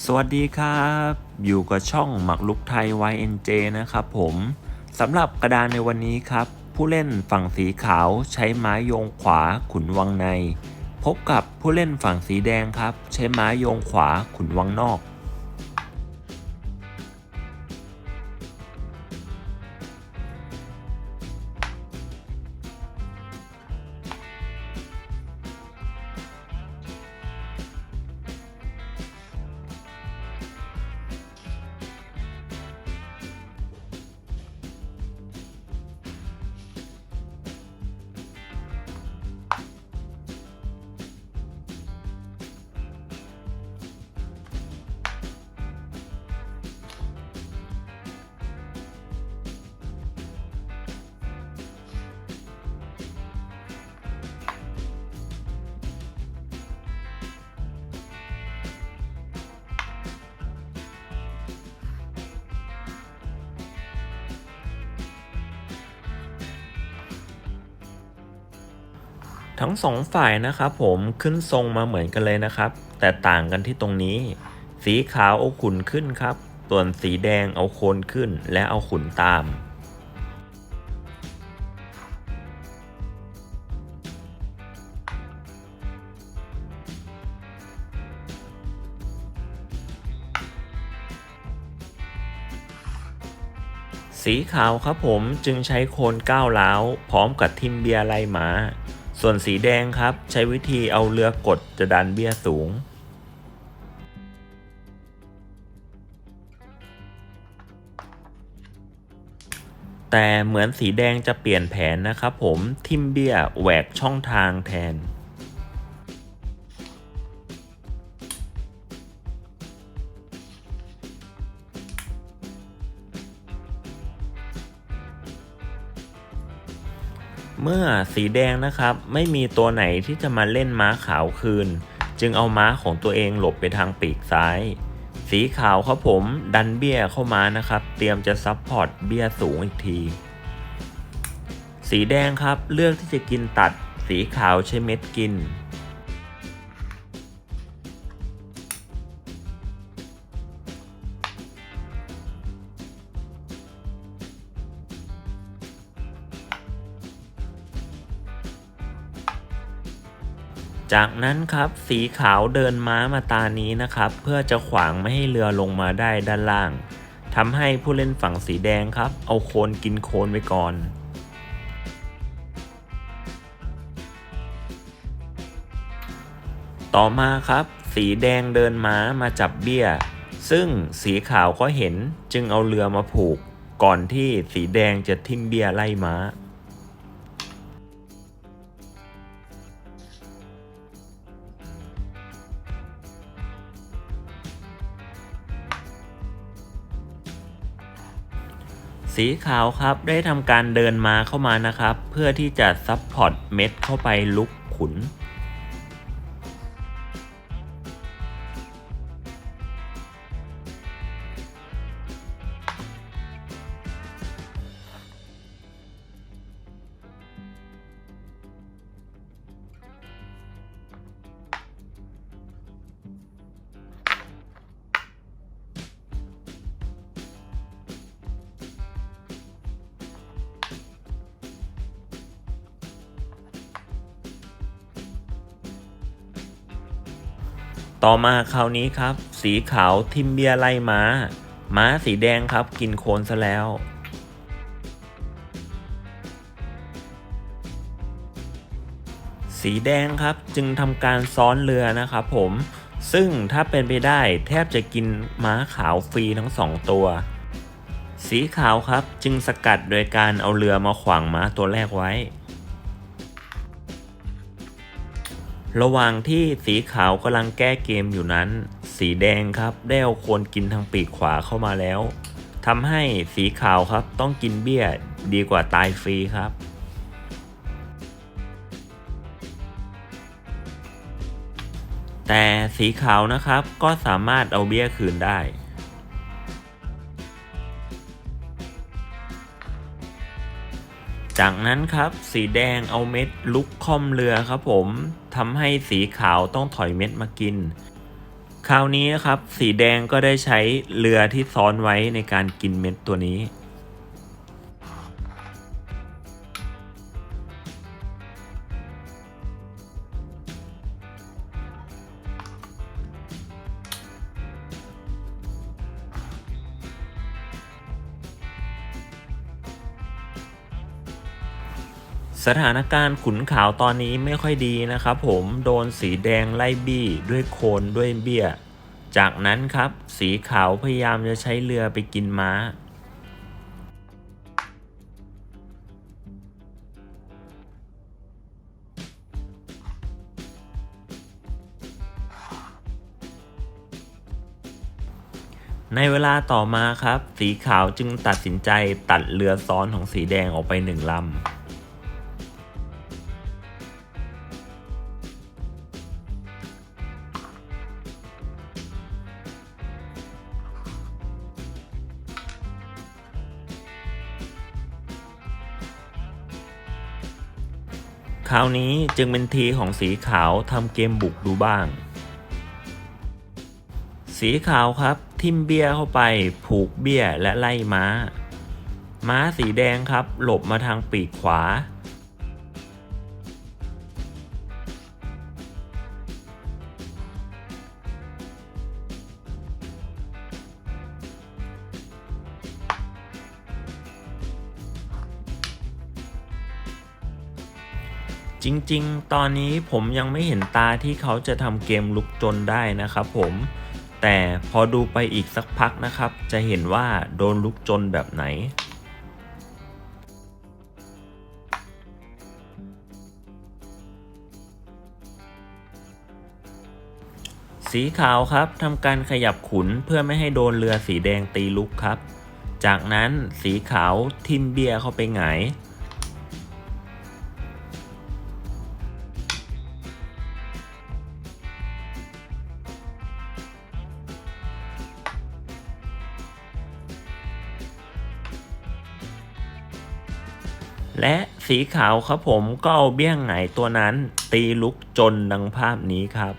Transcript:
สวัสดีครับ อยู่กับช่องหมักลุกไทย YNJ นะครับผมสำหรับกระดานในวันนี้ครับ ผู้เล่นฝั่งสีขาวใช้ไม้โยงขวาขุนวังใน พบกับผู้เล่นฝั่งสีแดงครับ ใช้ไม้โยงขวาขุนวังนอก ทั้งสองฝ่ายนะครับผมขึ้นทรงมาเหมือนกันเลยนะครับ แต่ต่างกันที่ตรงนี้ สีขาวเอาขุนขึ้นครับ ส่วนสีแดงเอาโคนขึ้นและเอาขุนตามสีขาวครับผมจึงใช้โคนก้าวล้าว พร้อมกับทิมเบียร์ไล่หมา ส่วนสีแดงครับ ใช้วิธีเอาเรือกดจะดันเบี้ยสูง แต่เหมือนสีแดงจะเปลี่ยนแผนนะครับผมทิมเบี้ยแหวกช่องทางแทน เมื่อสีแดงนะครับ ไม่มีตัวไหนที่จะมาเล่นม้าขาวคืน จึงเอาม้าของตัวเองหลบไปทางปีกซ้าย สีขาวครับผมดันเบี้ยเข้ามานะครับ เตรียมจะซับพอร์ตเบี้ยสูงอีกที สีแดงครับเลือกที่จะกินตัด สีขาวใช้เม็ดกิน จากนั้นครับสีขาวเดินม้ามาตานี้นะครับ เพื่อจะขวางไม่ให้เรือลงมาได้ด้านล่างทำให้ผู้เล่นฝั่งสีแดงครับ เอาโคนกินโคนไว้ก่อนต่อมาครับ สีแดงเดินม้ามาจับเบี้ย ซึ่งสีขาวก็เห็นจึงเอาเรือมาผูก ก่อนที่สีแดงจะทิ่มเบี้ยไล่ม้า สีขาวครับได้ทำการเดินมาเข้ามานะครับ เพื่อที่จะซับพอร์ตเม็ดเข้าไปลุกขุน ต่อมาคราวนี้ครับ สีขาวทิมเบียไล่ม้า ม้าสีแดงครับกินโคนซะแล้ว สีแดงครับจึงทำการซ้อนเรือนะครับผมซึ่งถ้าเป็นไปได้แทบจะกินม้าขาวฟรีทั้งสองตัว สีขาวครับจึงสกัดโดยการเอาเรือมาขวางม้าตัวแรกไว้ ระหว่างที่สีขาวกำลังแก้เกมอยู่นั้น สีแดงครับได้เอาโคนกินทางปีกขวาเข้ามาแล้วทำให้สีขาวครับต้องกินเบี้ยดีกว่าตายฟรีครับ แต่สีขาวนะครับก็สามารถเอาเบี้ยคืนได้ จากนั้นครับสีแดงเอาเม็ดลุกค่อมเรือครับผมทำให้สีขาวต้องถอยเม็ดมากิน คราวนี้นะครับ สีแดงก็ได้ใช้เรือที่ซ้อนไว้ในการกินเม็ดตัวนี้ สถานการณ์ขุนขาวตอนนี้ไม่ค่อยดีนะครับผมโดนสีแดงไล่บี้ด้วยโคลนด้วยเบี้ย จากนั้นครับ สีขาวพยายามจะใช้เรือไปกินม้า ในเวลาต่อมาครับ สีขาวจึงตัดสินใจตัดเรือซ้อนของสีแดงออกไปหนึ่งลำ คราวนี้จึงเป็นทีของสีขาวทำเกมบุกดูบ้าง สีขาวครับ ทิมเบี้ยเข้าไปผูกเบี้ยและไล่ม้า ม้าสีแดงครับ หลบมาทางปีกขวา จริงๆ ตอนนี้ผมยังไม่เห็นตาที่เขาจะทำเกมลุกจนได้นะครับผมแต่พอดูไปอีกสักพักนะครับ จะเห็นว่าโดนลุกจนแบบไหน สีขาวครับทำการขยับขุนเพื่อไม่ให้โดนเรือสีแดงตีลุกครับ จากนั้นสีขาวทิมเบียเข้าไปหงาย และสีขาวครับผมก็เอาเบี้ยงไหนตัวนั้นตีลุกจนดังภาพนี้ครับ